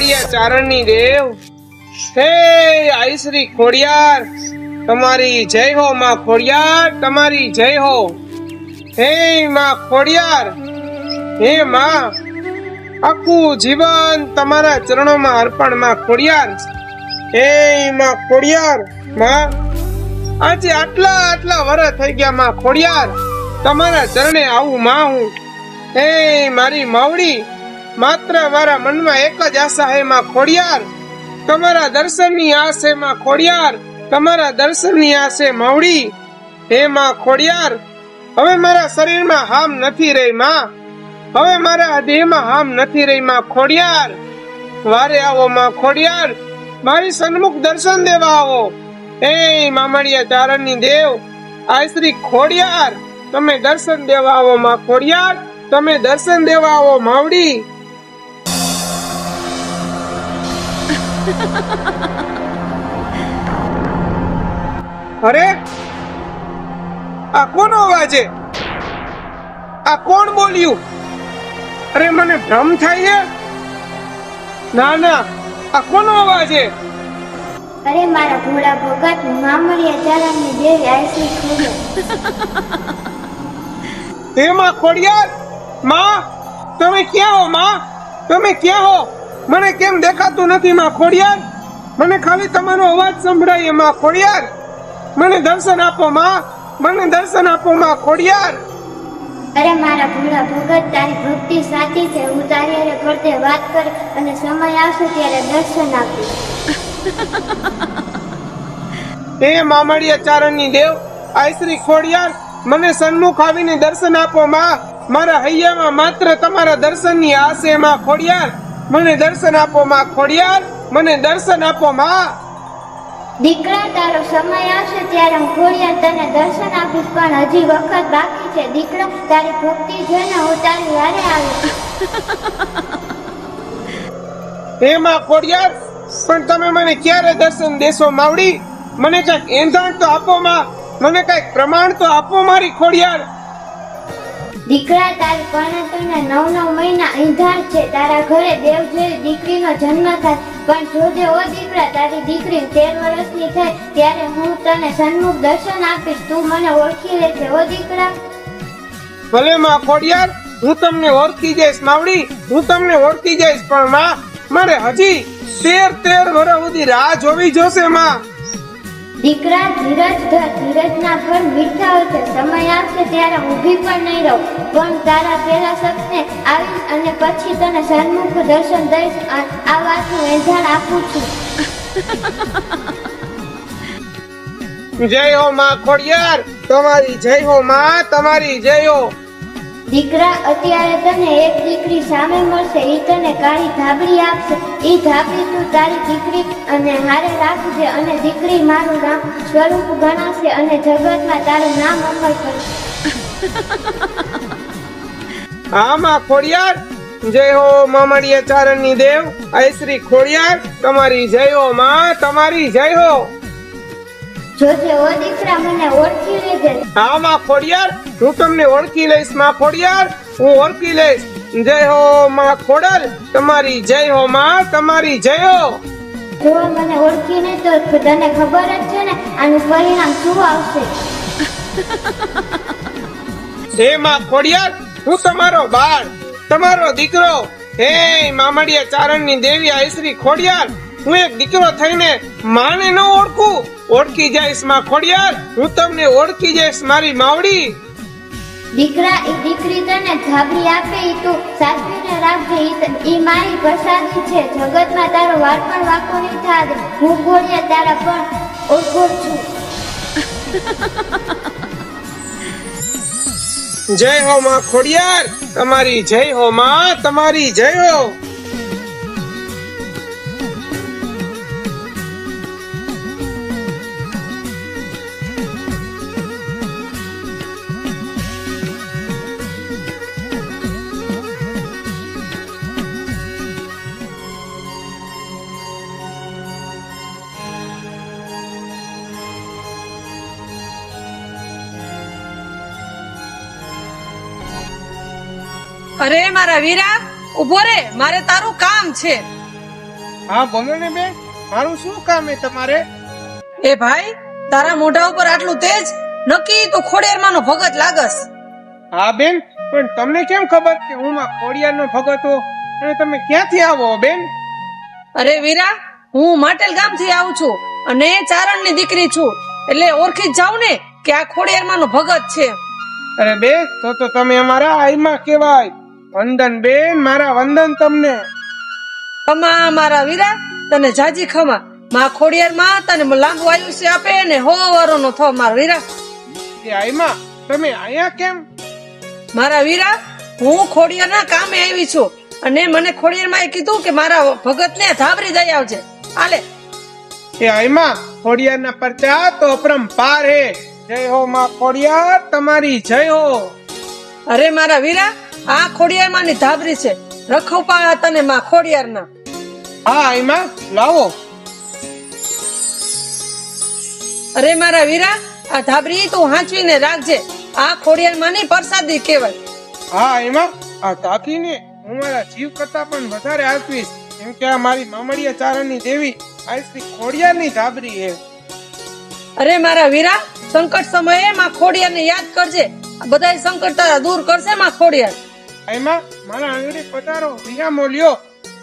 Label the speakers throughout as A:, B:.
A: મામડિયા ચારણની દેવ. હે આઈશ્રી ખોડિયાર, તમારી જય હો માં ખોડિયાર, તમારી જય હો. હે માં ખોડિયાર, હે માં, આખું જીવન તમારા ચરણોમાં અર્પણમાં ખોડિયાર. હે માં ખોડિયાર, માં, આજે આટલા આટલા વર્ષ થઈ ગયા માં ખોડિયાર. તમારા ચરણે આવું માં હું. હે મારી માવડી માત્ર મારા મનમાં એક જ આશા હે માં ખોડિયાર, તમારા દર્શનની હે માં ખોડિયાર, તમારા દર્શનની આસ હે માવડી. હે, માં ખોડિયાર, હવે મારા શરીરમાં હામ નથી રહી, માં. હવે મારા દેહમાં હામ નથી રહી, માં ખોડિયાર. વારે આવો, માં ખોડિયાર, મારી સન્મુખ દર્શન દેવા આવો. એ મામડિયા ચારણની દેવ આ શ્રી ખોડિયાર, તમે દર્શન દેવા આવો, માં ખોડિયાર, તમે દર્શન દેવા આવો, માવડી. અરે આ કોનો અવાજ છે? આ કોણ બોલ્યું? અરે મને ભ્રમ થાય છે? ના ના આ કોનો અવાજ છે?
B: અરે મારા ભોળા ભગત મામડિયા ચારણની દેવી આયસી એ
A: માં ખોડિયાર? માં તમે ક્યાં હો માં? તમે ક્યાં હો? મને કેમ દેખાતું નથી માં ખોડિયાર? મને ખાલી તમારો અવાજ સંભળાયમાં ખોડિયાર. મને દર્શન આપો માં. મને દર્શન આપો માં ખોડિયાર.
B: અરે મારા ભૂલા ભગત તારી ભક્તિ સાચી છે. હું તારી અરે ફરતે વાત કર અને સમય આવશે ત્યારે દર્શન આપીશ.
A: એ મામડિયા ચારણની દેવ આઈ શ્રી ખોડિયાર મને સન્મુખ આવીને દર્શન આપો માં. મારા હૈયામાં માત્ર તમારા દર્શનની આશે માં ખોડિયાર. મને દર્શન આપો માં ખોડિયાર મને દર્શન આપો માં
B: દીકરા તારો સમય આવશે ત્યારે હું ખોડિયાર તને દર્શન આપીશ પણ હજી વખત બાકી છે. દીકરા તારી ભક્તિ જોઈને હું તારી હારે આવીશ
A: હે માં ખોડિયાર પણ તમે મને ક્યારે દર્શન દેશો માવડી? મને કંઈક એંધાણ તો આપો માં મને કંઈક પ્રમાણ તો આપો મારી ખોડિયાર.
B: દીકરા, તારી તને નવ નવ મહિના ઈંધાર છે. તારા ઘરે દેવ દીકરીનો જન્મ થાય. પણ જોજે ઓ દીકરા, તારી દીકરી તેર વર્ષની થાય. ત્યારે હું તને સન્મુખ દર્શન આપીશ. તું મને ઓળખી લેજે, ઓ દીકરા.
A: ભલે માં ખોડિયાર, હું તમને ઓળખી જઈશ, માવડી. હું તમને ઓળખી જઈશ, પણ માં, મારે હજી તેર તેર વર્ષ સુધી રાહ જોવી જોશે, માં.
B: દીકરા ધીરજ ધર, ધીરજના ફળ મીઠા હોય છે. સમય આવશે ત્યારે ઊભી પણ નહીં રહું. પણ તારા પેલા સપને આવી અને પછી તને સન્મુખ દર્શન દઈશ. આ આ વાતનું એંધાણ આપું છું.
A: જય હો માં ખોડિયાર. તમારી જય હો માં, તમારી જય હો.
B: દીકરા, અત્યારે તને એક દીકરી સામે મળશે, ઈ તને કાળી ધાબળી આપશે. ઈ ધાબળી તું તારી દીકરી અને હારે રાખજે અને દીકરી મારું નામ સ્વરૂપ ગણાશે અને જગતમાં તારું નામ અમર કરશે.
A: હા માં ખોડિયાર, જય હો મામડિયા ચારણની દેવ. આઈ શ્રી ખોડિયાર, તમારી જય હો માં, તમારી જય હો.
B: જોજે ઓ દીકરા મને ઓળખી લેજે.
A: હા માં ખોડિયાર હું તમને ઓળખી લઈશમાં ખોડિયાર હું ઓળખી લઈશ. જય હો માં ખોડલ તમારી જય હો માં તમારી જય હો.
B: જો મને ઓળખી નહીં તો તને ખબર જ છે ને આનું પરિણામ શું આવશે?
A: હે માં ખોડિયાર હું તમારો બાળ તમારો દીકરો. હે મામડિયા ચારણની દેવી આઈશ્રી ખોડિયાર હું એક દીકરો થઈને માને ન ઓળખું. ઓળખી જઈશમાં ખોડિયાર? હું તમને ઓળખી જઈશ મારી માવડી.
B: દીકરા એ દીકરી તને ધાબરી આપે એ તું સાચવીને રાખજે એ મારી પ્રસાદી છે. જગતમાં તારો વાર પણ વાકો નહીં થાય હું ગોળિયા તારા પણ ઓળખું છું.
A: જય હો માં ખોડિયાર. તમારી જય હો માં તમારી જય હો.
C: અરે મારા વીરા ઊભો રે મારે તારું કામ છે.
A: હા બોલો ને બેન મારું શું કામ છે તમારે?
C: એ ભાઈ તારા મોઢા ઉપર આટલું તેજ નક્કી તો ખોડિયારમાંનો ભગત લાગસ.
A: હા બેન પણ તમને કેમ ખબર કે હું માં ખોડિયારનો ભગત હો અને તમે ક્યાંથી આવો બેન?
C: અરે વીરા હું માટેલ ગામથી આવું છું અને ચારણની દીકરી છું. એટલે ઓળખી જાવ ને કે આ ખોડિયારમાંનો ભગત છે.
A: અરે બે તો તો તમે અમારા આઈમાં કેવાય વંદન બેન મારા વંદન તમને.
C: ખમા મારા વીરા તને જાજી ખમા. માં ખોડિયારમાં તને લાંબુ આયુષ્ય આપે ને હો વરોનો થો મારા વીરા.
A: એ આઈમાં તમે અહીંયા કેમ?
C: મારા વીરા હું ખોડિયારના કામે આવી છું. અને મને ખોડિયારમાં એ કીધું કે મારા ભગતને ધાબરી દઈ આવજે. હાલે.
A: એ આઈમાં ખોડિયારના પરચા તો અપરંપાર હે. જય હો માં ખોડિયાર તમારી જય હો.
C: અરે મારા વીરા આ ખોડિયારમાંની ધાબરી છે. રખોપા તને માં ખોડિયારના.
A: હા એમાં? લાવો.
C: અરે મારા વીરા આ ધાબરી તું હાંચવીને રાખજે. આ ખોડિયારમાંની પ્રસાદી કહેવાય.
A: હા એમાં? આ તાકીને હું મારા જીવ કરતા પણ વધારે આપીશ. કેમ કે આ મારી મામડિયા ચારણની દેવી આ ખોડિયાર ખોડિયારની ધાબરી એ
C: અરે મારા વીરા સંકટ સમયે માં ખોડિયારને યાદ કરજે. બધા સંકટ તારા દૂર કરશે માં ખોડિયાર.
A: એમાં મારા આંગળી પધારો વિરામો મોલ્યો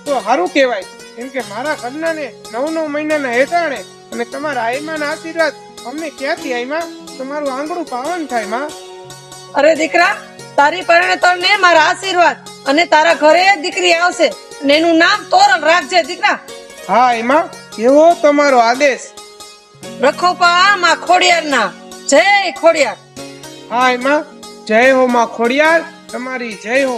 A: તો સારું કહેવાય. કેમ કે મારા ઘરનાને નવ નવ મહિનાના હેતાણે અને તમારા આઈમાના આશીર્વાદ અમને ક્યાંથી આઈમાં તમારું આંગળું પાવન થાયમાં.
C: અરે દીકરા તારી પરિણતરને મારા આશીર્વાદ અને તારા ઘરે દીકરી આવશે અને એનું નામ તોરણ રાખજે દીકરા.
A: હા એમાં એવો તમારો આદેશ.
C: રખોપા માં ખોડિયારના. જય ખોડિયાર.
A: હા એમાં જય હો માં ખોડિયાર. તમારી જય હો.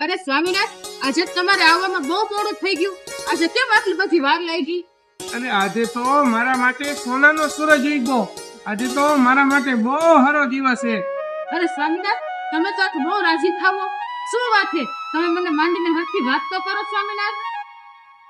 D: અરે સ્વામિનાથ આજે તમારે આવવામાં બહુ મોડું થઈ ગયું. આજે કેમ આટલી બધી વાર લાગી?
A: અને આજે તો મારા માટે સોનાનો સૂરજ ઉગ્યો. આજે તો મારા માટે બહુ સારો દિવસ છે.
D: અરે સ્વામિનાથ તમે તો આજ બહુ રાજી થાવો. શું વાત છે? તમે મને માંડીને હાથથી વાત તો કરો સ્વામિનાથ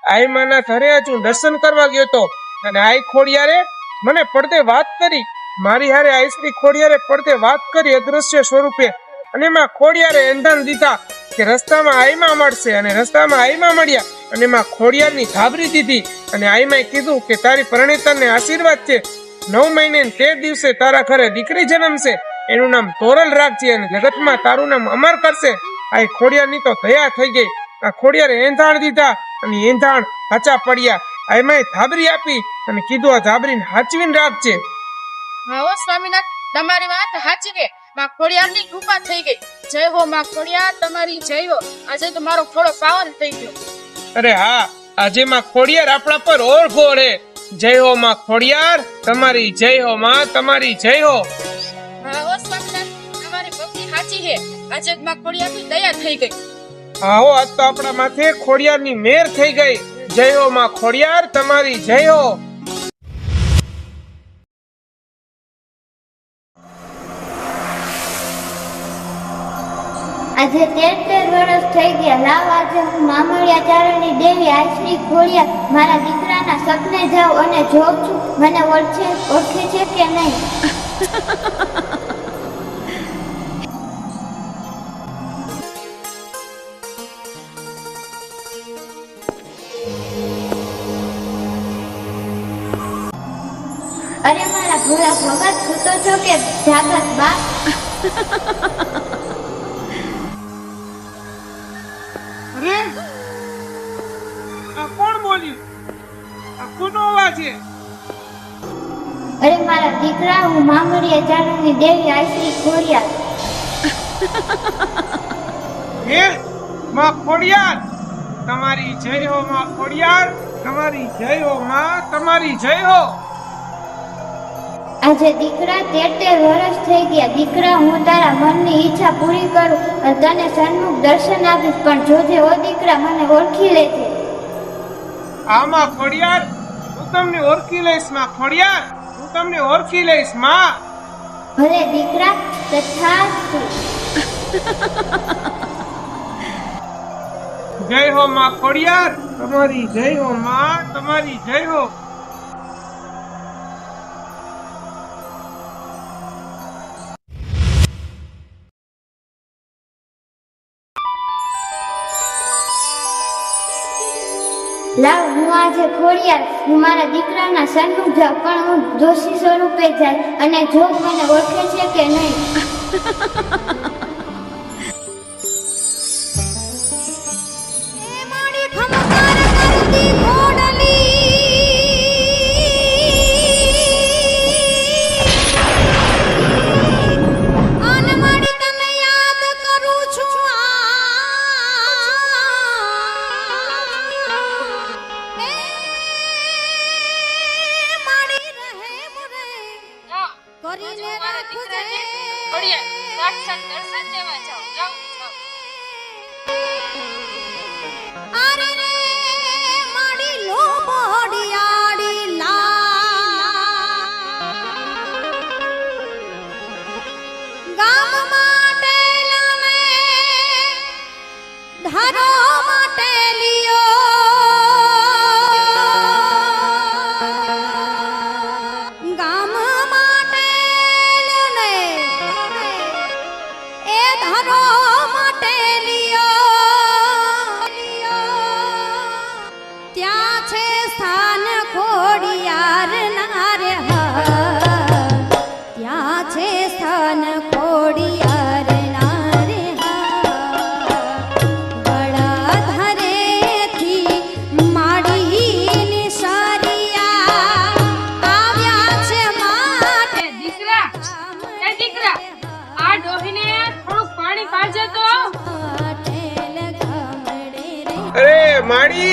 A: આઈ માના ઘરે હજુ દર્શન કરવા ગયો તો. અને આઈ ખોડિયારે મને પડદે વાત કરી. મારી હારે આઈશ્રી ખોડિયારે પડદે વાત કરી અદ્રશ્ય સ્વરૂપે. અને માં ખોડિયારે એંધાન દીધા કે રસ્તામાં આઈમાં મળશે. અને રસ્તામાં આઈમાં મળ્યા. અને માં ખોડિયારની ઘાબરી દીધી. અને આઈમાં કીધું કે તારી પરણિતાને આશીર્વાદ છે. નવ મહિને તે દિવસે તારા ઘરે દીકરી જન્મશે. એનું નામ તોરલ રાખજે અને જગતમાં તારું નામ અમર કરશે. આ ખોડિયારની તો દયા થઈ ગઈ. આ ખોડિયારે એંધાણ દીધા અને એંધાણ હાચા પડ્યા. આ એમાંય ધાબરી આપી અને કીધું આ ધાબરીને હાચવીને રાખજે.
D: હા હો સ્વામીનાથ તમારી વાત સાચી છે. માં ખોડિયારની કૃપા થઈ ગઈ. જય હો માં ખોડિયાર તમારી જય હો. આજે તો મારો થોડો પાવન થઈ ગયો.
A: અરે હા આજે માં ખોડિયાર આપણા પર ઓળખો રે જય હો માં ખોડિયાર તમારી જય હો માં તમારી જય હો.
D: હા હો સ્વામિનાથ તમારી ભક્તિ સાચી છે. આજે માં ખોડિયારની દયા થઈ ગઈ.
A: હા હો આજ તો આપણા માથે ખોડિયારની મેર થઈ ગઈ. જય હો માં ખોડિયાર તમારી જય હો.
E: આજે તેર તેર વર્ષ થઈ ગયા. લાવ આજે હું મામળિયા ચારણની દેવી આશ્રી ખોડિયા મારા દીકરાના સપને જાઉં અને જોઉં છું. મને ઓળખે ઓળખે છે કે નહીં? અરે મારા ભોળા ભગત સૂતો છો કે જાગત બા
A: અરે કોનો અવાજ છે.
E: અરે મારા દીકરા હું મામળિયા ચારણની દેવી આશ્રી ખોડિયા
A: હે? માં ખોડિયાર? તમારી જય હો માં ખોડિયાર. તમારી જય હો માં તમારી જય હો.
E: આજે દીકરા તેર વર્ષ થઈ ગયા. દીકરા હું તારા મનની ઈચ્છા પૂરી કરું અને તને સન્મુખ દર્શન આપીશ. પણ જોજે ઓ દીકરા મને ઓળખી લેજે.
A: આમાં ખોડિયાર તમને ઓળખી લઈશમાં ખોડિયાર. હું તમને ઓળખી લઈશમાં.
E: ભલે દીકરા તથાસ્તુ
A: જય હો માં ખોડિયાર. તમારી જય હો માં. તમારી જય હો.
E: હું આજે ખોડિયાર. હું મારા દીકરાના સનનું જાઉં પણ હું દોષી સ્વરૂપે જાય. અને જો મને ઓળખે છે કે નહીં.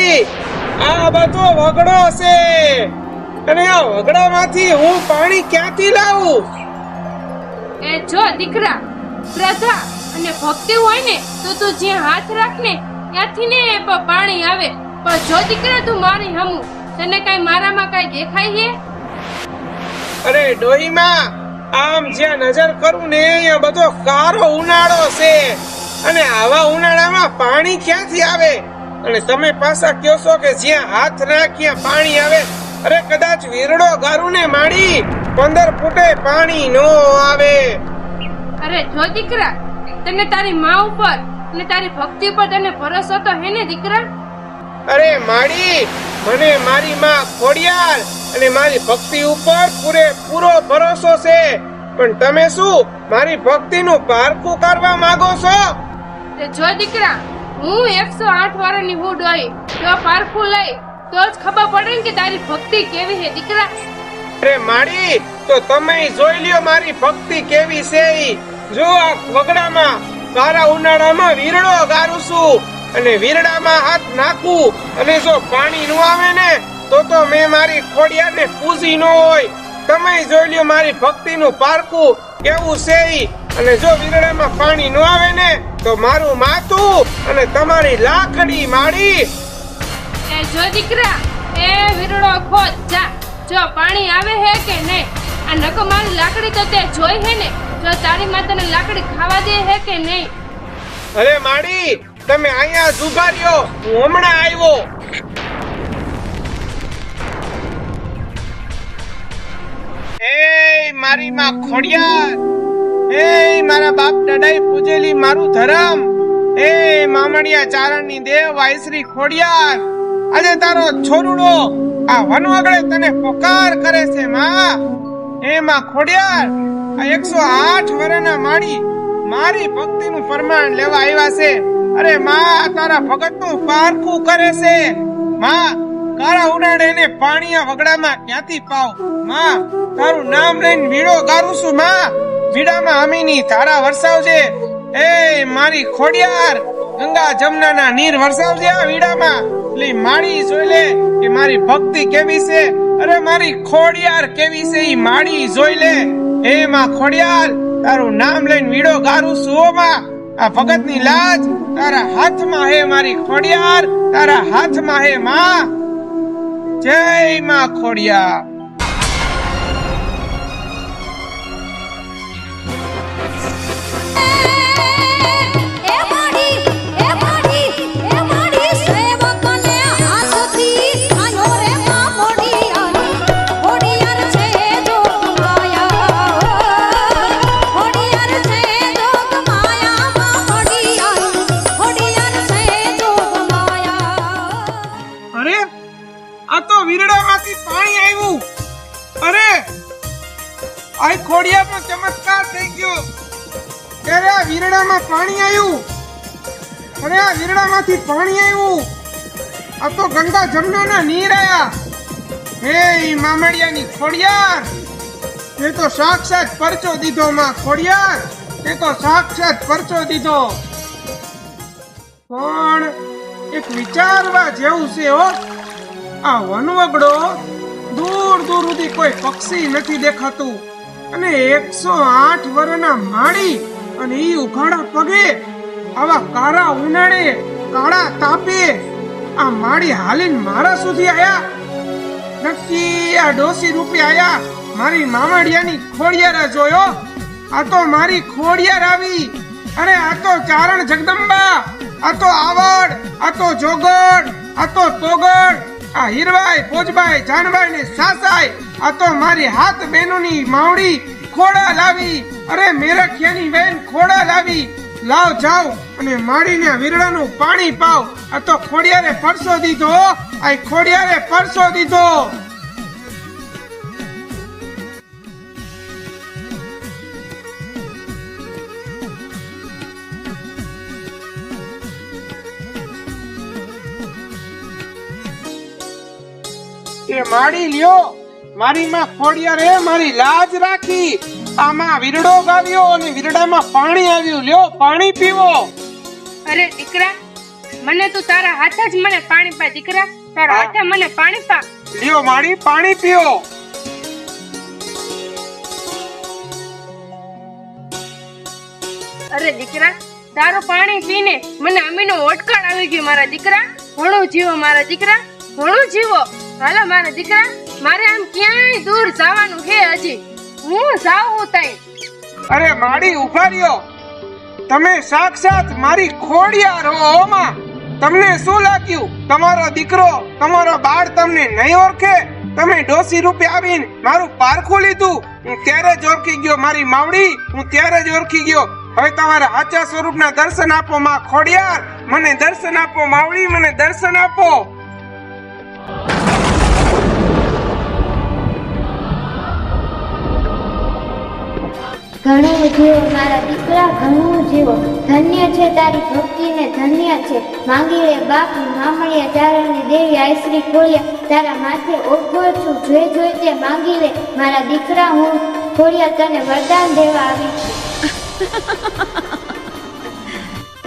F: માડી
D: આ
A: બધો વગડો છે. અને આ વગડામાંથી હું પાણી ક્યાંથી લાવું?
D: એ જો દીકરા શ્રદ્ધા અને ભક્તિ હોય ને તો તું જ્યાં હાથ રાખ ને ત્યાંથી ને પાણી આવે. પણ જો દીકરા તું મારી હમુ. તને કઈ મારામાં કઈ દેખાય છે?
A: અરે ડોહીમાં આમ જ્યાં નજર કરું ને અહીંયા બધો કારો ઉનાળો છે. અને આવા ઉનાળામાં પાણી ક્યાંથી આવે? અને તમે પાછા કહો છો કે જ્યાં હાથ નાખ્યા પાણી આવે? અરે કદાચ વીરડો ગારું ને માડી પંદર ફૂટે પાણી નો આવે.
D: અરે જો દીકરા તને તારી માં ઉપર અને તારી ભક્તિ પર તને ભરોસો તો હે ને દીકરા?
A: અરે માડી મને મારી માં ખોડિયાર અને મારી ભક્તિ ઉપર પૂરેપૂરો ભરોસો છે. પણ તમે શું મારી ભક્તિનું પારખું કરવા માંગો છો?
D: જો દીકરા હું એકસો આઠ વર્ષની હું હોય જો પારખું લઈ, તો જ ખબર પડે ને કે તારી ભક્તિ કેવી છે, દીકરા
A: અરે માડી, તો તમે જોઈ લ્યો મારી ભક્તિ કેવી છે. જો આ વગડામાં તારા ઉનાળામાં વીરડો ગારું છું અને વીરડામાં હાથ નાખું અને જો પાણી નું આવે ને, તો તો મેં મારી ખોડિયારને પૂજી ન હોય તમે જોઈ લ્યો મારી ભક્તિનું પારકું કેવું છે. અને જો વીરડામાં પાણી ન આવે ને તો મારું અને તમારી લાકડી માડી
D: એ જો દીકરા એ વીરડો ખોદ જા. જો પાણી આવે હે કે નહીં? આ નકો મારી લાકડી તો તે જોઈ હે ને? જો તારી માતાને લાકડી ખાવા દે હે કે નહીં?
A: અરે માડી તમે અહીંયા રહ્યો. હું હમણાં આવ્યો. એ મારી માં ખોડિયાર. એ મારા બાપ દાદાએ પૂજેલી મારું ધરમ. એ મામણિયા ચારણની દેવ આઈશ્રી ખોડિયાર. આજે તારો છોરુડો આ વનવાગળે તને પોકાર કરે છે માં. એ માં ખોડિયાર, આ એકસો આઠ વર્ષના માણી મારી ભક્તિનું પ્રમાણ લેવા આવ્યા છે. અરે માં તારા ભગતનું પારખું કરે છે. માં કારા ઉડાડે ને પાણીયા વગડામાં ક્યાંથી પાવ? માં, તારું નામ લઈને વીડો ગારું છું, માં. વીડામાં અમીની ધારા વરસાવજે. એ મારી ખોડિયાર, ગંગા જમનાના નીર વરસાવજે આ વીડામાં. એટલે માળી જોઈ લે કે મારી ભક્તિ કેવી છે. અરે મારી ખોડિયાર કેવી છે, ઈ માળી જોઈ લે. હે માં ખોડિયાર, તારું નામ લઈને વીડો ગારું સુઓમાં આ ભગતની લાજ, તારા હાથમાં હે મારી ખોડિયાર, તારા હાથમાં હે માં. જય માં ખોડિયાર.
G: એ
A: આ પાણી આવ્યું. આ તો ગંગા જમનાના નીર આયા. હે મામડિયાની ખોડિયાર. તે તો સાક્ષાત પરચો દીધો માં ખોડિયાર. તે તો સાક્ષાત પરચો દીધો. પણ એક વિચારવા જેવું છે હો. આ વનવગડો દૂર દૂર સુધી કોઈ પક્ષી નથી દેખાતું. અને એકસો આઠ વર્ષના માળી અને ઈ ઉઘાડા પગે આવા કારા ઉનાળે કાળા તાપે આ માડી હાલીન મારા સુધી આયા. નક્કી આ ડોસી રૂપે આયા. મારી મામાડિયાની ખોડિયારા જોયો. આ તો મારી ખોડિયાર આવી. અરે આ તો ચારણ જગદંબા, આ તો આવડ, આ તો જોગડ, આ તો તોગડ, આ હીરવાય પોજબાઈ જાનબાઈ ને સાસાઈ આ તો મારી હાથ બહેનોની માવડી ખોડા લાવી. અરે મેરખિયાની બેન ખોડા લાવી. લાવ, જાવ અને માડીને વીરડાનું પાણી પાવ. આ તો ખોડિયારે પરસો દીધો આ ખોડિયારે પરસો દીધો. એ માડી લ્યો. મારી માં ખોડિયારે મારી લાજ રાખી. આમાં વીરડો ગાવ્યો અને વીરડામાં પાણી આવ્યું. લ્યો પાણી પીવો.
D: અરે દીકરા મને તું તારા હાથે જ મને પાણી પા દીકરા. તારા હાથે મને પાણી પા.
A: લ્યો માડી પાણી પીઓ.
D: અરે દીકરા તારો પાણી પીને મને અમીનો ઓટકાળ આવી ગયો મારા દીકરા. ઘણું જીવો મારા દીકરા ઘણું જીવો. હાલો મારા દીકરા. મારે આમ ક્યાંય દૂર જવાનું છે હજી? હું જાઉં તઈ.
A: અરે માડી ઊભા રહ્યો તમે સાક્ષાત મારી ખોડિયાર હો તમને શું લાગ્યું? તમારો દીકરો, તમારો બાળ તમને નહીં ઓળખે? તમે ડોસી રૂપે આવીને મારું પારખું લીધું? હું ત્યારે જ ઓળખી ગયો મારી માવડી, હું ત્યારે જ ઓળખી ગયો. હવે તમારા સાચા સ્વરૂપના દર્શન આપો, માં ખોડિયાર. મને દર્શન આપો, માવડી, મને દર્શન આપો.
B: ઘણું જીવો મારા દીકરા, ઘણું જીવો. ધન્ય છે તારી ભક્તિને ધન્ય છે. માંગી લે બાપ મામળિયા ચારણની દેવી આઈશ્રી ખોડિયા તારા માથે ઓગો છું જોઈ જોઈ તે માંગી લે મારા દીકરા હું ખોડિયા તને વરદાન દેવા આવી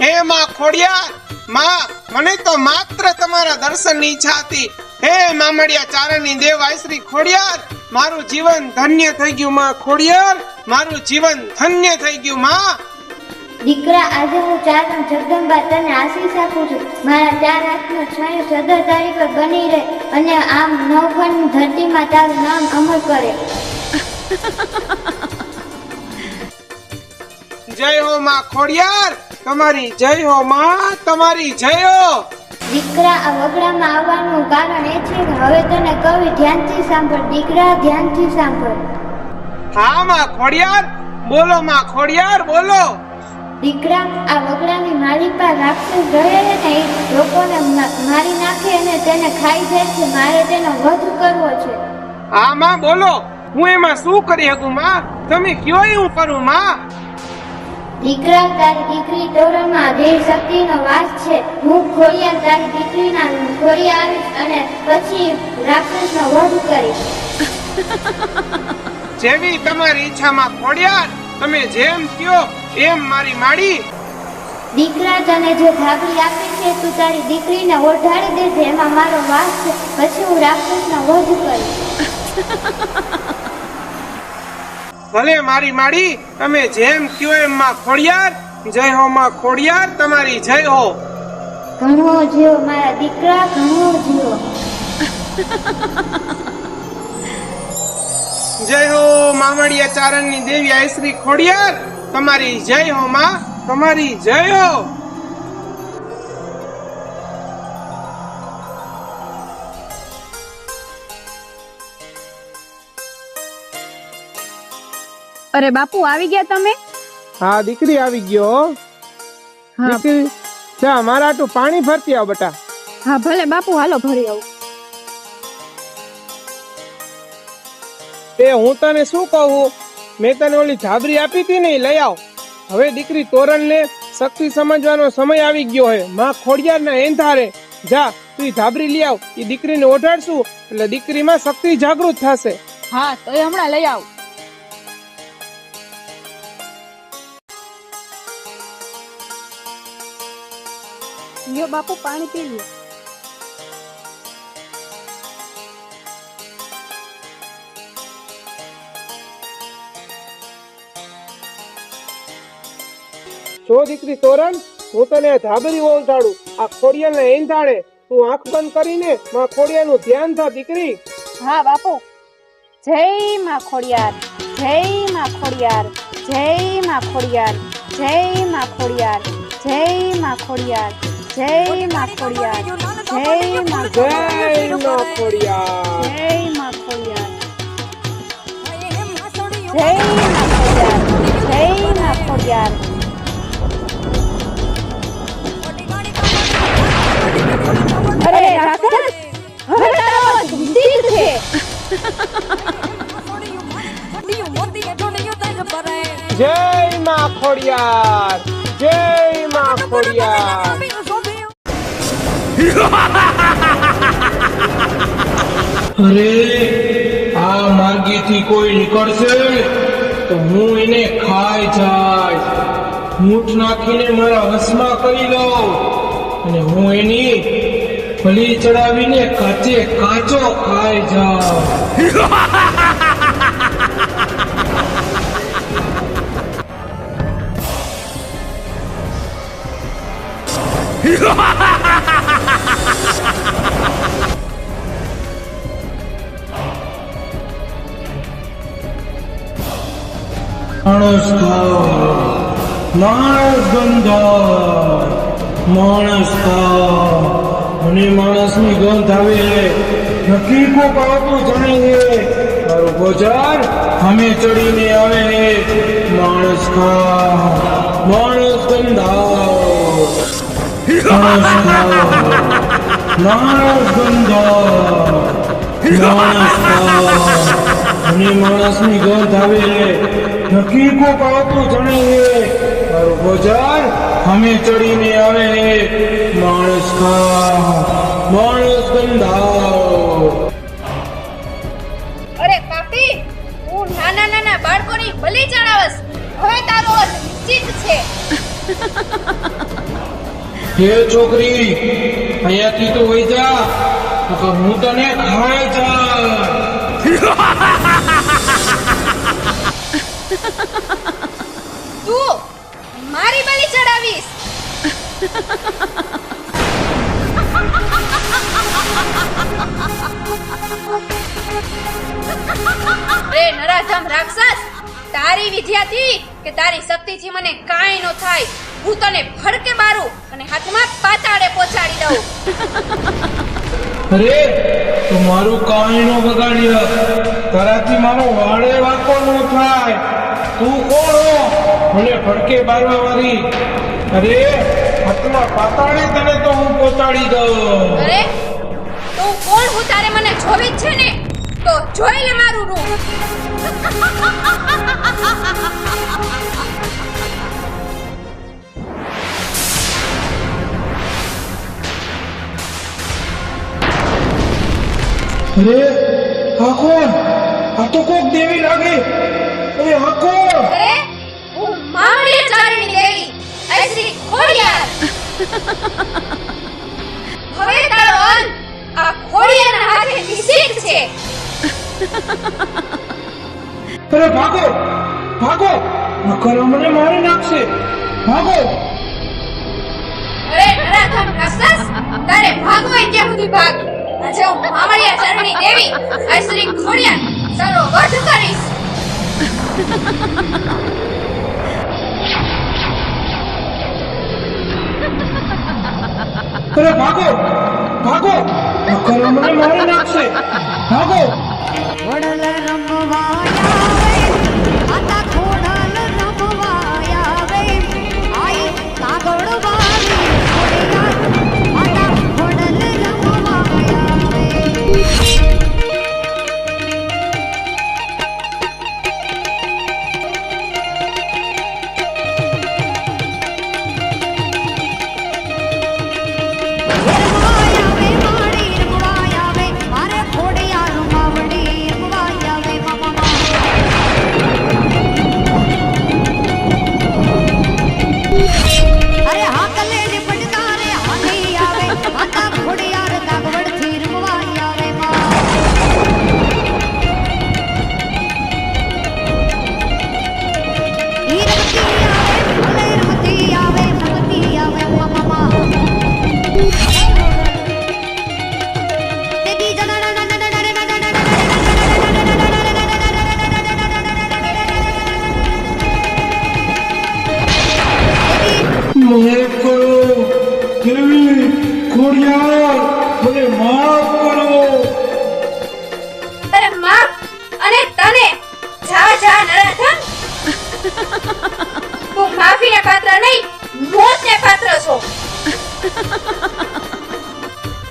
A: હે માં ખોડિયા માં, મને તો માત્ર તમારા દર્શનની ઈચ્છા હતી. હે મામડિયા ચારણની દેવ આઈશ્રી ખોડિયાર મારું જીવન ધન્ય થઈ ગયું માં ખોડિયાર. મારું જીવન ધન્ય થઈ ગયું માં.
B: દીકરા આજે હું ચારણ જગદંબા તને આશીષ આપું છું. મારા ચાર હાથનો છાંયો સદા તારી પર બની રહે અને આમ નવખંડ ધરતીમાં તારું નામ અમર કરે.
A: જય હો માં ખોડિયાર. તમારી જય હો માં તમારી જય હો.
B: દીકરા આ વગડામાં આવવાનું કારણ એ છે કે હવે તને કવિ ધ્યાનથી સાંભળ દીકરા ધ્યાનથી સાંભળ.
A: હા માં ખોડિયાર? બોલો માં ખોડિયાર બોલો.
B: દીકરા આ વગડાની માલિકા રાક્ષસ રહે ને એ લોકોને મારી નાખે અને તેને ખાઈ જાય છે મારે તેનો વધ કરવો છે.
A: હા માં બોલો. હું એમાં શું કરી શકું માં? તમે કયો એવું કરું માં?
B: દીકરા તારી દીકરી તોરણમાં દેવ શક્તિનો વાસ છે. હું ખોડિયા તારી દીકરીના ખોડી આવીશ અને પછી રાક્ષસનો વધ કરીશ.
A: જેવી તમારી ઈચ્છામાં ખોડિયાર તમે જેમ કયો એમ મારી માડી.
B: દીકરા તને જે ધાબળી આપી છે તું તારી દીકરીને ઓઢાડી દેજે એમાં મારો વાસ છે. પછી હું રાક્ષસનો વધ કરીશ.
A: ભલે મારી માડી તમે જેમ કયો એમ માં ખોડિયાર જય હો માં ખોડિયાર તમારી જય હો.
B: ઘણો જીવો મારા દીકરા ઘણો જીવો.
A: જય હો મામડિયા ચારણની દેવી આયશ્રી ખોડિયાર તમારી જય હો માં તમારી જય હો.
H: અરે બાપુ આવી ગયા તમે?
A: હા દીકરી આવી ગયો હા. દીકરી જા મારા આટું પાણી ભરતી આવ બટા.
H: હા ભલે બાપુ હાલો ભરી આવું.
A: તે હું તને શું કહું? મેં તને ઓલી ઝાબરી આપી હતી ને લઈ આવ. હવે દીકરી તોરણ ને શક્તિ સમજવાનો સમય આવી ગયો હે. માં ખોડિયાર ના એંધારે. જા તું ઝાબરી લઈ આવ. એ દીકરીને ઓઢાડશું. એટલે દીકરીમાં શક્તિ જાગૃત થશે.
H: હા તો એ હમણાં લઈ આવું. લ્યો બાપુ પાણી પી લ્યો.
A: જો દીકરી તોરણ હું તને આ ધાબરી ઓળખાડું આ ખોડિયાર ના એંધાણે તું આંખ બંધ કરીને માં ખોડિયાર નું ધ્યાન થા દીકરી.
H: હા બાપુ. જય માં ખોડિયાર જય માં ખોડિયાર જય માં ખોડિયાર જય માં ખોડિયાર જય માં ખોડિયાર. જય માં ખોડિયાર જય માં
A: જય માં
H: જય માં અરે,
A: આ માર્ગેથી કોઈ નીકળશે? તો હું એને ખાઈ જાય. મૂઠ નાખીને મારા હસમાં કરી લઉં. અને હું એની ફલી ચડાવીને કાચે કાચો ખાઈ જાઉં. માણસ માણસ ગંધાય માણસ મને માણસની ગંધ આવે નક્કી કોક આવતું જણાય છે. મારું બજાર અમે ચડીને આવે માણસ ખાઓ માણસ ગંધા. માણસ ખાઓ માણસ ખાઓ મને માણસની ગંધ આવે નક્કી કોક આવતું જણાય છે મારું બજાર અમે ચડીને આવે માણસ ખા માણસ ગંધાઓ
D: અરે પાપી હું નાના નાના બાળકોની ભલી ચડાવસ હવે તારો નિશ્ચિત છે.
A: હે છોકરી અહીંયાથી તો વહી જા હું તને ખાઈ જા
D: બલી ચડાવીશ. રે નરાધમ રાક્ષસ, તારી વિદ્યાથી કે તારી શક્તિથી મને કાંઈ ન થાય.
G: હું તને ફડકે મારું અને હાથમાં પાતાળે પહોંચાડી દઉં.
I: અરે, તું મારું કાંઈ નો બગાડ્યો. તારાથી મારો વાળે વાકો ન થાય. તું કોણ હો? મને ફડકે બારવા વાળી અરે હાથમાં પાતાળે તને તો હું પોતાડી દઉં.
G: અરે તું કોણ હું તારે મને જોવી જ છે ને? તો જોઈ લે મારું રૂપ
I: અરે આ કોણ? આ તો કોક દેવી લાગે. અરે આ કોણ?
G: શ્રી ખોડિયાર. હવે તારો અંત આ ખોડિયારના હાથે નિશ્ચિત છે.
I: અરે ભાગો. ભાગો. નકર મને મારી નાખશે. ભાગો.
G: અરે નરાધમ રાક્ષસ તારે ભાગવું હોય ત્યાં સુધી ભાગ. આજે હું મામડિયા ચરણી દેવી આ શ્રી ખોડિયાર તારો વધ કરીશ.
I: અરે ભાગો ભાગો નકર મને મારી નાખશે ભાગો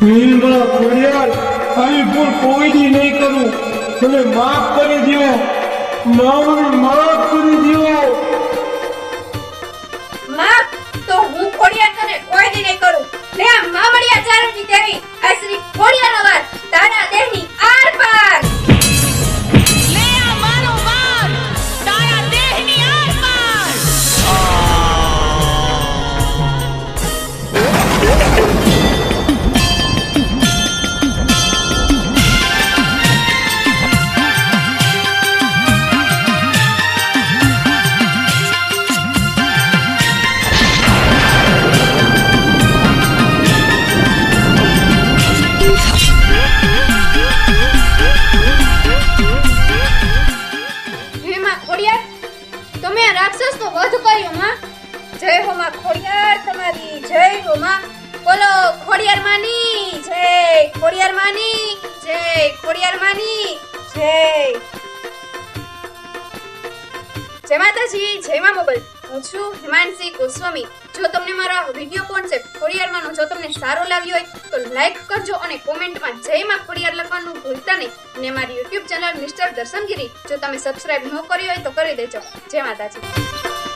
I: હિંદા ખોડિયાર આવી ભૂલ કોઈની નહીં કરું. તમે માફ કરી દ્યો મામને માફ કરી દ્યો
G: માફ? તો હું ખોડિયાર તને કોઈ દી નહીં કરું. લે મામડિયા મામડિયા ચારણની દેવી આ શ્રી ખોડિયાર મારી યુટ્યુબ ચેનલ મિસ્ટર દર્શનગીરી જો તમે સબસ્ક્રાઇબ ન કરી હોય તો કરી દેજો. જય માતાજી.